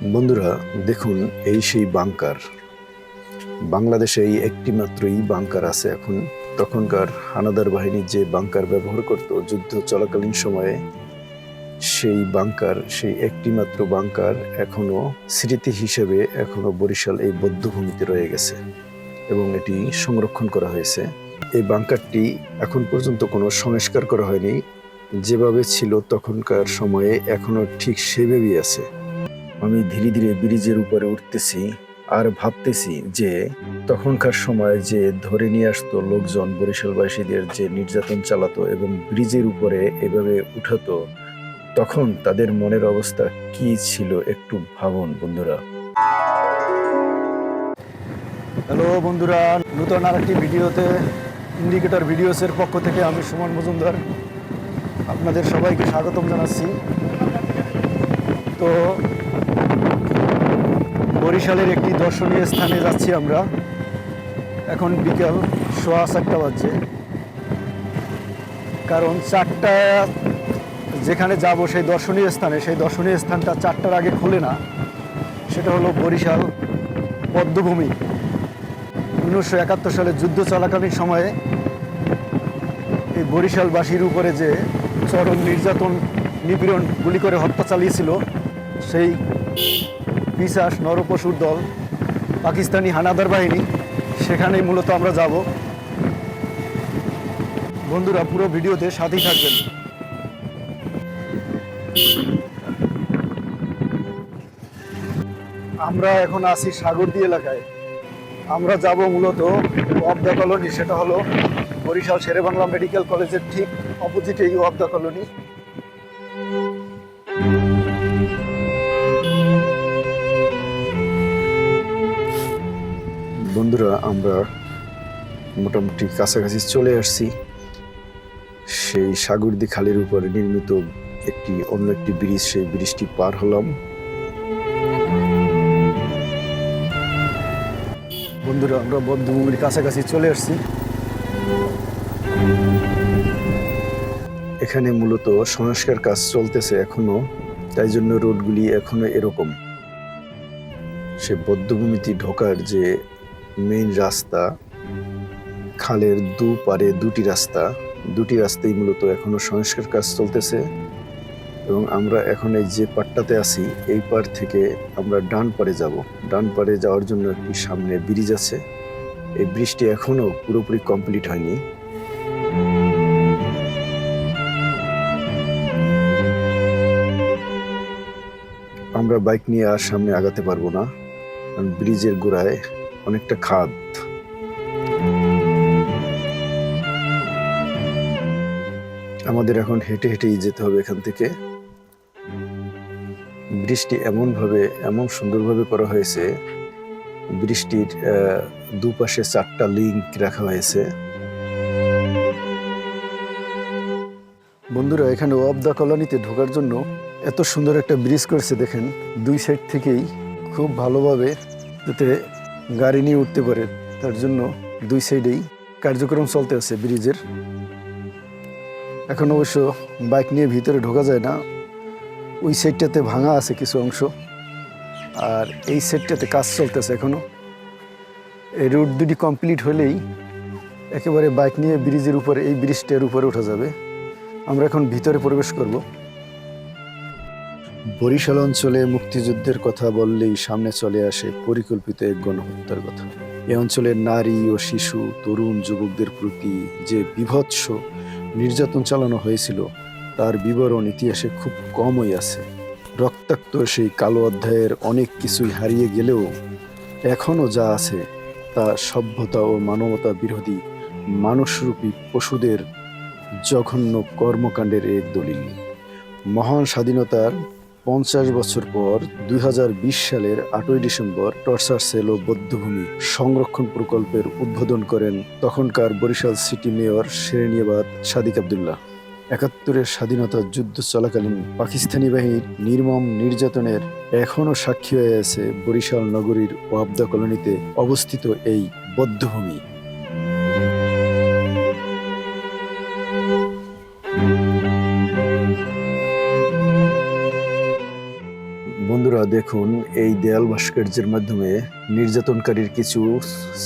বন্ধুরা, দেখুন, এই সেই বাংকার। বাংলাদেশে এই একটি মাত্রই বাংকার আছে এখন। তখনকার হানাদার বাহিনী যে বাংকার ব্যবহার করত, যুদ্ধ চলাকালীন সময়ে, সেই বাংকার, সেই একটি মাত্র বাংকার এখনও স্মৃতি হিসেবে এখনও বরিশাল এই বৌদ্ধভূমিতে রয়ে গেছে এবং এটি সংরক্ষণ করা হয়েছে। এই বাংকারটি এখন পর্যন্ত কোনো সংস্কার করা হয়নি। যেভাবে ছিল তখনকার সময়ে, এখনও ঠিক সেভাবেই আছে। আমি ধীরে ধীরে ব্রিজের উপরে উঠতেছি আর ভাবতেছি যে তখনকার সময় যে ধরে নিয়ে আসতো লোকজন বরিশালবাসীদের যে নির্যাতন চালাতো এবং ব্রিজের উপরে এভাবে উঠাতো, তখন তাদের মনের অবস্থা কি ছিল একটু ভাবুন বন্ধুরা। হ্যালো বন্ধুরা, নূতন আরেকটি ভিডিওতে ইন্ডিকেটর ভিডিওসের পক্ষ থেকে আমি সুমন মজুমদার। আপনাদের সবাইকে স্বাগতম জানাচ্ছি। তো বরিশালের একটি দর্শনীয় স্থানে যাচ্ছি আমরা। এখন বিকেল সোয়া চারটা বাজছে। কারণ চারটা যেখানে যাব সেই দর্শনীয় স্থানে, সেই দর্শনীয় স্থানটা চারটার আগে খোলে না। সেটা হলো বরিশাল পদ্মভূমি। উনিশশো একাত্তর সালে যুদ্ধ চলাকালীন সময়ে এই বরিশালবাসীর উপরে যে চরম নির্যাতন, নিপীড়ন, গুলি করে হত্যা চালিয়েছিল, সেই পিসাস নরপশুর দল, পাকিস্তানি হানাদার বাহিনী, সেখানেই মূলত আমরা যাব। বন্ধুরা, পুরো ভিডিওতে সাথেই থাকবেন। আমরা এখন আছি সাগরদি এলাকায়। আমরা যাব মূলত অফ দ্য কলোনি, সেটা হলো বরিশাল শেরেবাংলা মেডিকেল কলেজের ঠিক অপোজিটেই অফ দ্য কলোনি। বন্ধুরা, আমরা মোটামুটি কাছাকাছি চলে আসছি। সেই সাগরদি খালের উপরে নির্মিত একটি, অন্য একটি ব্রিজ, সেই ব্রিজটি পার হলাম। বন্ধুরা, আমরা বদ্ধভূমির কাছাকাছি চলে আসছি। এখানে মূলত সংস্কার কাজ চলতেছে এখনও, তাই জন্য রোডগুলি এখনও এরকম। সে বদ্ধভূমিতে ঢোকার যে মেইন রাস্তা, খালের দু পারে দুটি রাস্তা, দুটি রাস্তাই মূলত এখনও সংস্কার কাজ চলতেছে এবং আমরা এখন এই যে পাটটাতে আছি, এই পার থেকে আমরা ডান পারে যাব। ডান পারে যাওয়ার জন্য একটি সামনে ব্রিজ আছে। এই ব্রিজটি এখনও পুরোপুরি কমপ্লিট হয়নি। আমরা বাইক নিয়ে আর সামনে আগাতে পারব না। কারণ ব্রিজের গোড়ায় অনেকটা খাদ। আমাদের এখন হেঁটে হেঁটেই যেতে হবে এখান থেকে। ব্রিজটি এমনভাবে এমন সুন্দরভাবে করা হয়েছে আহ, দুপাশে চারটা লিঙ্ক রাখা হয়েছে। বন্ধুরা এখানে অফ দ্য কলোনিতে ঢোকার জন্য এত সুন্দর একটা ব্রিজ করেছে দেখেন। দুই সাইড থেকেই খুব ভালোভাবে যাতে গাড়ি নিয়ে উঠতে পারে। তার জন্য দুই সাইডেই কার্যক্রম চলতে আছে ব্রিজের। এখন অবশ্য বাইক নিয়ে ভিতরে ঢোকা যায় না। ওই সাইডটাতে ভাঙা আছে কিছু অংশ। আর এই সাইডটাতে কাজ চলতেছে এখনও এই রুট দুটি কমপ্লিট হলেই একেবারে বাইক নিয়ে ব্রিজের উপরে, এই ব্রিজটার উপরে উঠা যাবে। আমরা এখন ভিতরে প্রবেশ করব। বরিশাল অঞ্চলে মুক্তিযুদ্ধের কথা বললেই সামনে চলে আসে পরিকল্পিত এক গণহত্যার কথা। এ অঞ্চলের নারী ও শিশু, তরুণ যুবকদের প্রতি যে বিভৎস নির্যাতন চালানো হয়েছিল, তার বিবরণ ইতিহাসে খুব কমই আছে। রক্তাক্ত সেই কালো অধ্যায়ের অনেক কিছুই হারিয়ে গেলেও এখনও যা আছে তা সভ্যতা ও মানবতা বিরোধী মানুষরূপী পশুদের জঘন্য কর্মকাণ্ডের এক দলিল। মহান স্বাধীনতার পঞ্চাশ বছর পর দুই হাজার বিশ সালের আটই ডিসেম্বর টর্চার সেল ও বদ্ধভূমি সংরক্ষণ প্রকল্পের উদ্বোধন করেন তখনকার বরিশাল সিটি মেয়র শেরেনিয়াবাদ সাদিক আবদুল্লাহ। একাত্তরের স্বাধীনতা যুদ্ধ চলাকালীন পাকিস্তানি বাহিনীর নির্মম নির্যাতনের এখনও সাক্ষী হয়ে আছে বরিশাল নগরীর ওয়াবদা কলোনিতে অবস্থিত এই বদ্ধভূমি। বন্ধুরা দেখুন এই দেয়াল ভাস্কর্যের মাধ্যমে নির্যাতনকারীর কিছু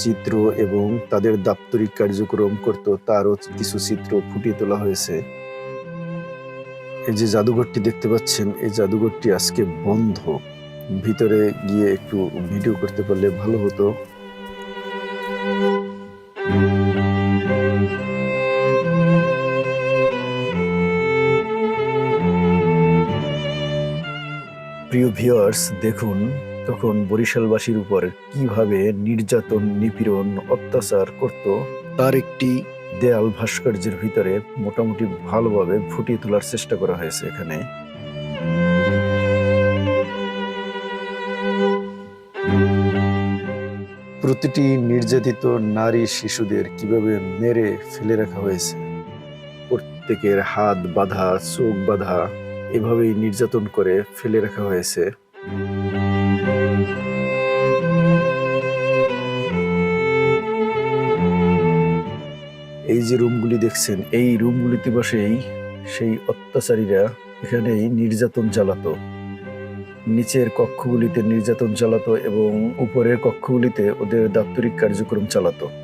চিত্র এবং তাদের দাপ্তরিক কার্যক্রম করত, তারও কিছু চিত্র ফুটিয়ে তোলা হয়েছে। এই যে জাদুঘরটি দেখতে পাচ্ছেন, এই জাদুঘরটি আজকে বন্ধ। ভিতরে গিয়ে একটু ভিডিও করতে পারলে ভালো হতো। প্রিয় ভিউয়ার্স দেখুন তখন বরিশালবাসীর উপর কীভাবে নির্যাতন, নিপীড়ন, অত্যাচার করত, তার একটি দেয়াল ভাস্কর্যের ভিতরে মোটামুটি ভালোভাবে ফুটিয়ে তোলার চেষ্টা করা হয়েছে এখানে। প্রতিটি নির্যাতিত নারী শিশুদের কীভাবে মেরে ফেলে রাখা হয়েছে? প্রত্যেকের হাত বাঁধা, চোখ বাঁধা এভাবেই নির্যাতন করে ফেলে রাখা হয়েছে। এই যে রুমগুলি দেখছেন, এই রুমগুলিতে বসেই সেই অত্যাচারীরা এখানেই নির্যাতন চালাতো। নিচের কক্ষগুলিতে নির্যাতন চালাতো এবং উপরের কক্ষগুলিতে ওদের দাপ্তরিক কার্যক্রম চালাতো।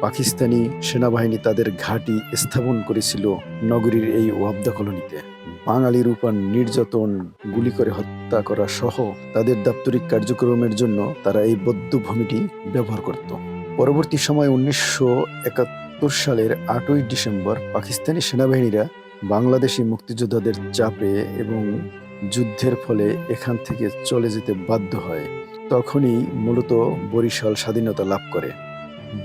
পাকিস্তানি সেনাবাহিনী তাদের ঘাঁটি স্থাপন করেছিল নগরীর এই ওয়াবদা কলোনিতে। বাঙালির উপর নির্যাতন, গুলি করে হত্যা করা সহ তাদের দাপ্তরিক কার্যক্রমের জন্য তারা এই বদ্ধ ভূমিটি ব্যবহার করত। পরবর্তী সময় উনিশশো একাত্তর সালের আটই ডিসেম্বর পাকিস্তানি সেনাবাহিনীরা বাংলাদেশি মুক্তিযোদ্ধাদের চাপে এবং যুদ্ধের ফলে এখান থেকে চলে যেতে বাধ্য হয়। তখনই মূলত বরিশাল স্বাধীনতা লাভ করে।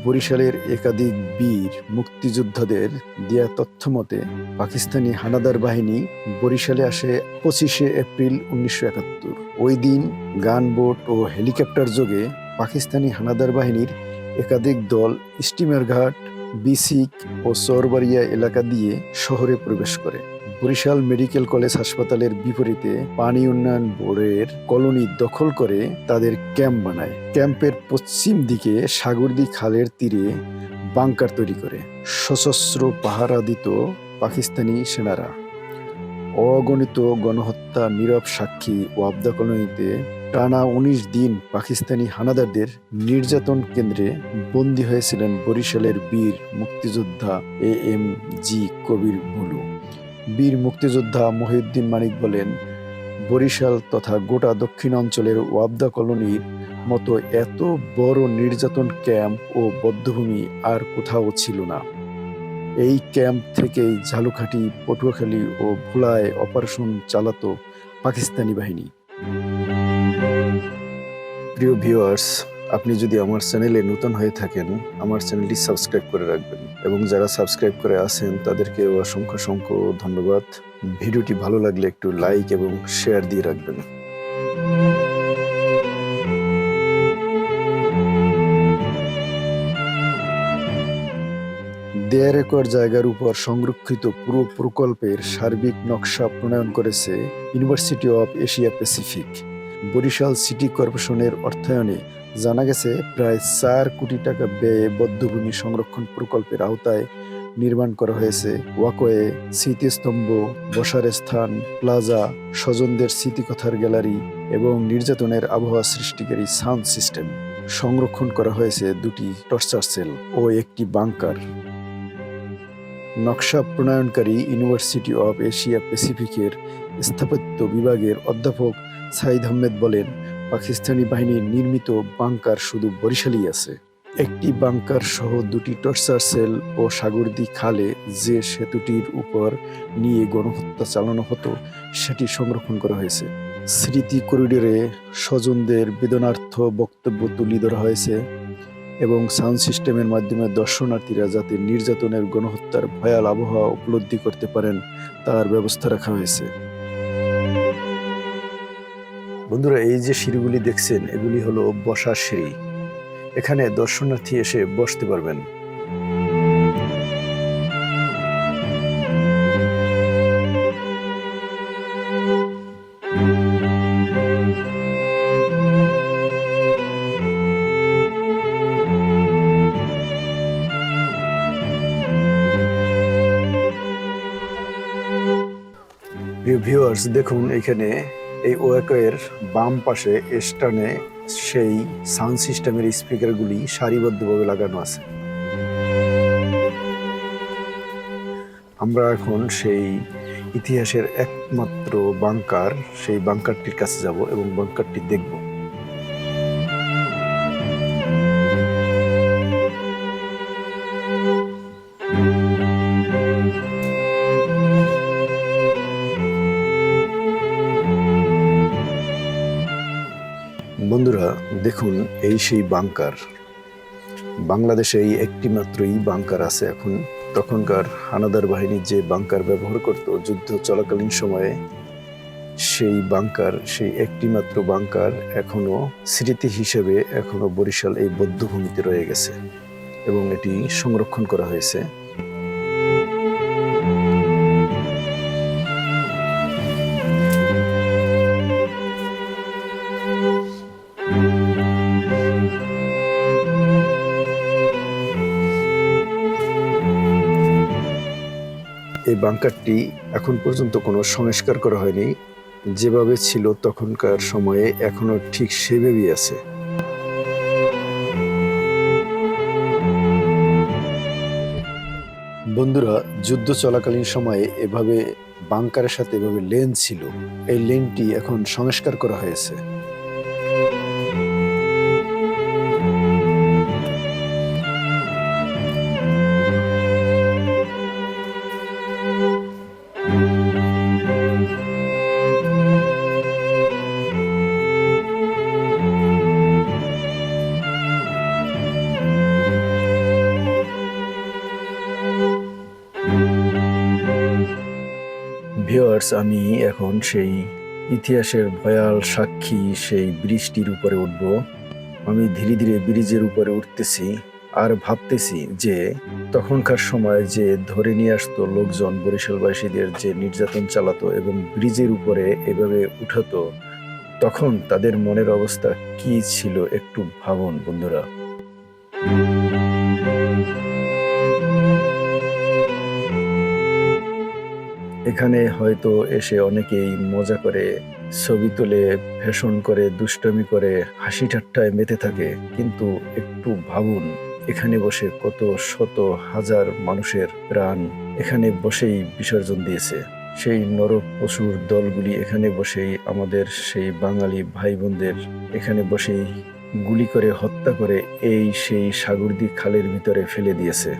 বরিশালের একাধিক বীর মুক্তিযোদ্ধাদের দেয়া তথ্য মতে, পাকিস্তানি হানাদার বাহিনী বরিশালে আসে পঁচিশে এপ্রিল উনিশশো একাত্তর। ওই দিন গানবোট ও হেলিকপ্টার যোগে পাকিস্তানি হানাদার বাহিনীর একাধিক দল স্টিমার ঘাট বিসিক ও সরবারিয়া এলাকা দিয়ে শহরে প্রবেশ করে। বরিশাল মেডিকেল কলেজ হাসপাতালের বিপরীতে পানি উন্নয়ন বোর্ডের কলোনি দখল করে তাদের ক্যাম্প বানায়। ক্যাম্পের পশ্চিম দিকে সাগরদি খালের তীরে বাংকার তৈরি করে। সশস্ত্র পাহারা দিত পাকিস্তানি সেনারা। অগণিত গণহত্যা, নীরব সাক্ষী ও ওয়াবদা কলোনিতে টানা উনিশ দিন পাকিস্তানি হানাদারদের নির্যাতন কেন্দ্রে বন্দী হয়েছিলেন বরিশালের বীর মুক্তিযোদ্ধা A M G Kabir blue. বীর মুক্তিযোদ্ধা মহিউদ্দিন মানিক বলেন, বরিশাল তথা গোটা দক্ষিণ অঞ্চলের ওয়াবদা কলোনির মতো এত বড় নির্যাতন ক্যাম্প ও বদ্ধভূমি আর কোথাও ছিল না। এই ক্যাম্প থেকেই ঝালুখাটি পটুয়াখালী ও ভোলায় অপারেশন চালাতো পাকিস্তানি বাহিনী। প্রিয় ভিউয়ার্স আপনি যদি আমার চ্যানেলে নতুন হয়ে থাকেন, আমার চ্যানেলটি সাবস্ক্রাইব করে রাখবেন। এবং যারা সাবস্ক্রাইব করে আছেন, তাদেরকে অসংখ্য অসংখ্য ধন্যবাদ। ভিডিওটি ভালো লাগলে একটু লাইক এবং শেয়ার দিয়ে রাখবেন। দেড় একর জায়গার উপর সংরক্ষিত পুরো প্রকল্পের সার্বিক নকশা প্রণয়ন করেছে university of Asia Pacific Barishal city কর্পোরেশনের অর্থায়নে জানা গেছে, প্রায় চার কোটি টাকা ব্যয়ে বদ্ধভূমি সংরক্ষণ প্রকল্পের আওতায় নির্মাণ করা হয়েছে। ওয়াকওয়ে, স্মৃতিস্তম্ভ, বসার স্থান, প্লাজা, স্বজনদের স্মৃতিকথার গ্যালারি এবং নির্যাতনের আবহাওয়া সৃষ্টিকারী সাউন্ড সিস্টেম সংরক্ষণ করা হয়েছে দুটি টর্চার সেল ও একটি বাংকার। নকশা প্রণয়নকারী ইউনিভার্সিটি অফ এশিয়া প্যাসিফিকের স্থাপত্য বিভাগের অধ্যাপক সাইদ আহমেদ বলেন পাকিস্তানি বাহিনীর নির্মিত বাংকার শুধু বরিশালেই আছে। একটি বাংকার সহ দুটি টর্চার সেল ও সাগরদি খালে যে সেতুটির উপর নিয়ে গণহত্যা চালানো হতো, সেটি সংরক্ষণ করা হয়েছে। স্মৃতি করিডোরে স্বজনদের বেদনার্থ বক্তব্য তুলে ধরা হয়েছে এবং সাউন্ড সিস্টেমের মাধ্যমে দর্শনার্থীরা যাতে নির্যাতনের গণহত্যার ভয়াল আবহাওয়া উপলব্ধি করতে পারেন, তার ব্যবস্থা রাখা হয়েছে। বন্ধুরা, এই যে সিঁড়িগুলি দেখছেন, এগুলি হলো বসার সিঁড়ি। এখানে দর্শনার্থী এসে বসতে পারবেন। ভিউয়ার্স, দেখুন, এখানে এই ওয়েকোয়ের বাম পাশে স্টানে সেই সাউন্ড সিস্টেমের স্পিকারগুলি সারিবদ্ধভাবে লাগানো আছে। আমরা এখন সেই ইতিহাসের একমাত্র বাংকার, সেই বাংকারটির কাছে যাব এবং বাংকারটি দেখব। দেখুন, এই সেই বাংকার। বাংলাদেশে এই একটি মাত্রই বাংকার আছে এখন। তখনকার হানাদার বাহিনী যে বাংকার ব্যবহার করত, যুদ্ধ চলাকালীন সময়ে, সেই বাংকার, সেই একটি মাত্র বাংকার এখনও স্মৃতি হিসেবে এখনও বরিশাল এই বদ্ধভূমিতে রয়ে গেছে এবং এটি সংরক্ষণ করা হয়েছে। বাংকারটি এখন পর্যন্ত কোনো সংস্কার করা হয়নি। যেভাবে ছিল তখনকার সময়ে, এখনও ঠিক সেভাবেই আছে। বন্ধুরা, যুদ্ধ চলাকালীন সময়ে এভাবে বাংকারের সাথে এভাবে লেন ছিল। এই লেনটি এখন সংস্কার করা হয়েছে। ভিওয়ার্স আমি এখন সেই ইতিহাসের ভয়াল সাক্ষী, সেই ব্রিজটির উপরে উঠব। আমি ধীরে ধীরে ব্রিজের উপরে উঠতেছি আর ভাবতেছি যে তখনকার সময় যে ধরে নিয়ে আসতো লোকজন বরিশালবাসীদের যে নির্যাতন চালাতো এবং ব্রিজের উপরে এভাবে উঠাতো, তখন তাদের মনের অবস্থা কি ছিল একটু ভাবুন বন্ধুরা। এখানে হয়তো এসে অনেকেই মজা করে ছবি তুলে, ফ্যাশন করে, দুষ্টামি করে হাসি ঠাট্টায় মেতে থাকে। কিন্তু একটু ভাবুন, এখানে বসে কত শত হাজার মানুষের প্রাণ এখানে বসেই বিসর্জন দিয়েছে। সেই নরক পশুর দলগুলি এখানে বসেই, আমাদের সেই বাঙালি ভাই বোনদের এখানে বসেই গুলি করে, হত্যা করে, এই সেই সাগরদি খালের ভিতরে ফেলে দিয়েছে।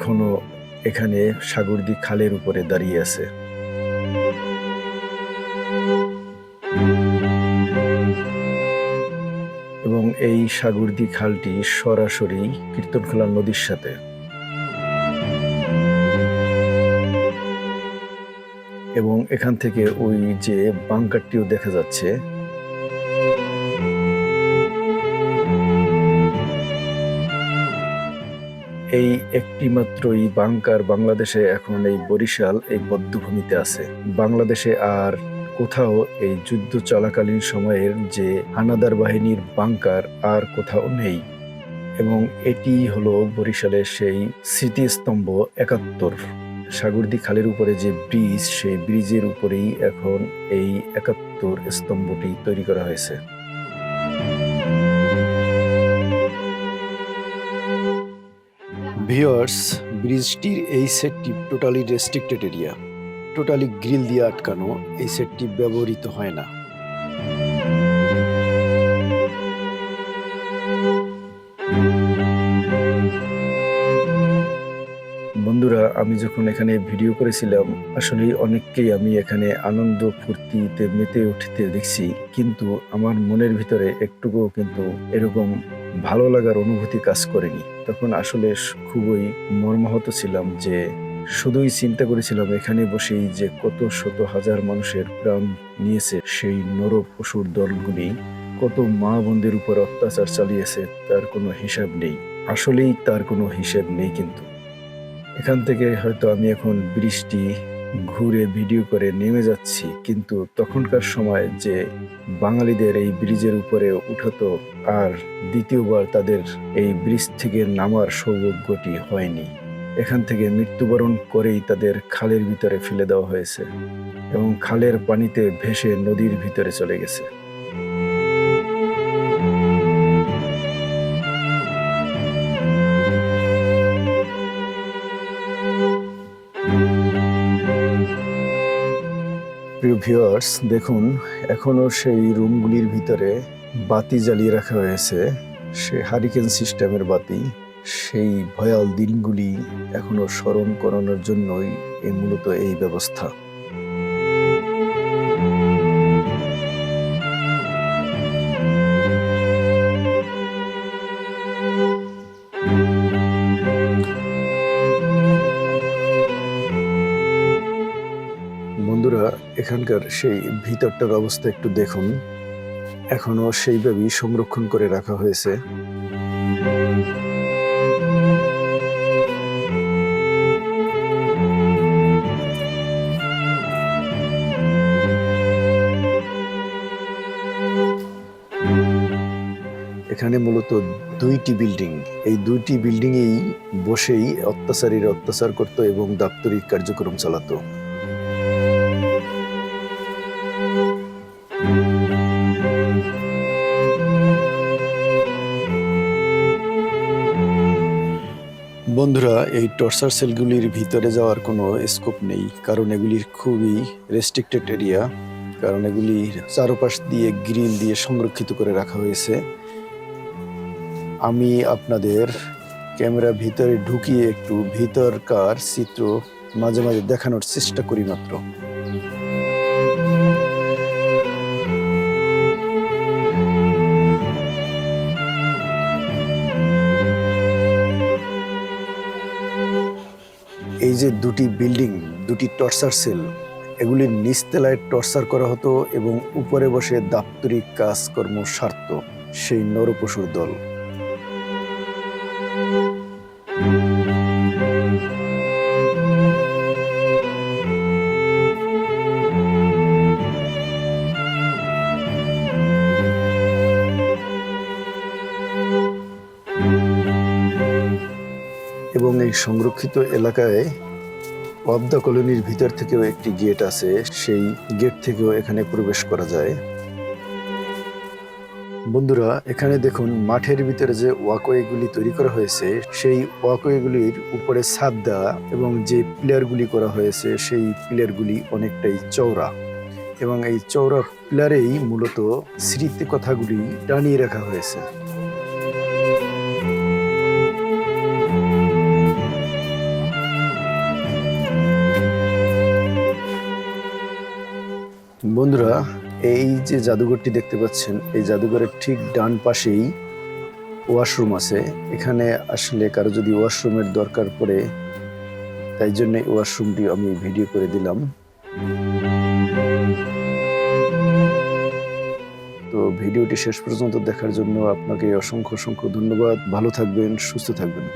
এখনও এখানে সাগরদি খালের উপরে দাঁড়িয়ে আছে। এবং এই সাগরদি খালটি সরাসরি কীর্তনখোলা নদীর সাথে। এবং এখান থেকে ওই যে বাংকারটিও দেখা যাচ্ছে। এই একটি মাত্রই বাংকার বাংলাদেশে এখন এই বরিশাল এই বদ্ধভূমিতে আছে। বাংলাদেশে আর কোথাও এই যুদ্ধ চলাকালীন সময়ের যে হানাদার বাহিনীর বাংকার আর কোথাও নেই এবং এটি হলো বরিশালের সেই স্মৃতিস্তম্ভ একাত্তর। সাগরদি খালের উপরে যে ব্রিজ, সেই ব্রিজের উপরেই এখন এই একাত্তর স্তম্ভটি তৈরি করা হয়েছে। ভিওয়ার্স ব্রিজটির এই সেটটি totally restricted area totally grill দিয়ে আটকানো, এই সেটটি ব্যবহৃত হয় না। বন্ধুরা, আমি যখন এখানে ভিডিও করেছিলাম আসলে অনেককেই আমি এখানে আনন্দ ফুর্তিতে মেতে উঠতে দেখছি, কিন্তু আমার মনের ভিতরে একটুকুও কিন্তু এরকম ভালো লাগার অনুভূতি কাজ করেনি। তখন আসলে খুবই মর্মাহত ছিলাম যে শুধুই চিন্তা করেছিলাম, এখানে বসেই যে কত শত হাজার মানুষের প্রাণ নিয়েছে সেই নর পশুর দলগুলি, কত মা বোনদের উপর অত্যাচার চালিয়েছে, তার কোনো হিসাব নেই। আসলেই তার কোনো হিসাব নেই কিন্তু। এখান থেকে হয়তো আমি এখন বৃষ্টি ঘুরে ভিডিও করে নেমে যাচ্ছি, কিন্তু তখনকার সময় যে বাঙালিদের এই ব্রিজের উপরে উঠতো আর দ্বিতীয়বার তাদের এই ব্রিজ থেকে নামার সৌভাগ্যটি হয়নি। এখান থেকে মৃত্যুবরণ করেই তাদের খালের ভিতরে ফেলে দেওয়া হয়েছে এবং খালের পানিতে ভেসে নদীর ভিতরে চলে গেছে। ভিউয়ার্স দেখুন, এখনও সেই রুমগুলির ভিতরে বাতি জ্বালিয়ে রাখা হয়েছে। সে হারিকেন সিস্টেমের বাতি, সেই ভয়াল দিনগুলি এখনও স্মরণ করানোর জন্যই এই মূলত এই ব্যবস্থা। এখানকার সেই ভিতরটার অবস্থা একটু দেখুন। এখনও সেইভাবেই সংরক্ষণ করে রাখা হয়েছে। এখানে মূলত দুইটি বিল্ডিং। এই দুইটি বিল্ডিংয়েই বসেই অত্যাচারীরা অত্যাচার করত এবং দাপ্তরিক কার্যক্রম চালাতো। এই টর্চার সেলগুলির ভিতরে যাওয়ার কোনো স্কোপ নেই, কারণ এগুলির খুবই রেস্ট্রিক্টেড এরিয়া কারণ এগুলির চারপাশ দিয়ে গ্রিল দিয়ে সংরক্ষিত করে রাখা হয়েছে। আমি আপনাদের ক্যামেরা ভিতরে ঢুকিয়ে একটু ভিতরকার চিত্র মাঝে মাঝে দেখানোর চেষ্টা করি মাত্র। এই যে দুটি বিল্ডিং, দুটি টর্চার সেল এগুলির নিচতলায় টর্চার করা হতো এবং উপরে বসে দাপ্তরিক কাজকর্ম সারত সেই নরপশুর দল। এবং এই সংরক্ষিত এলাকায় পদ্মা কলোনির ভিতর থেকেও একটি গেট আছে। সেই গেট থেকেও এখানে প্রবেশ করা যায়। বন্ধুরা, এখানে দেখুন মাঠের ভিতরে যে ওয়াকওয়েগুলি তৈরি করা হয়েছে, সেই ওয়াকওয়েগুলির উপরে ছাদ দেওয়া এবং যে পিলারগুলি করা হয়েছে, সেই পিলারগুলি অনেকটাই চওড়া এবং এই চওড়া পিলারেই মূলত স্মৃতি কথাগুলি টানিয়ে রাখা হয়েছে। বন্ধুরা, এই যে জাদুঘরটি দেখতে পাচ্ছেন, এই জাদুঘরের ঠিক ডান পাশেই ওয়াশরুম আছে। এখানে আসলে কারও যদি ওয়াশরুমের দরকার পড়ে, তাই জন্য ওয়াশরুমটি আমি ভিডিও করে দিলাম। তো ভিডিওটি শেষ পর্যন্ত দেখার জন্য আপনাকে অসংখ্য অসংখ্য ধন্যবাদ। ভালো থাকবেন, সুস্থ থাকবেন।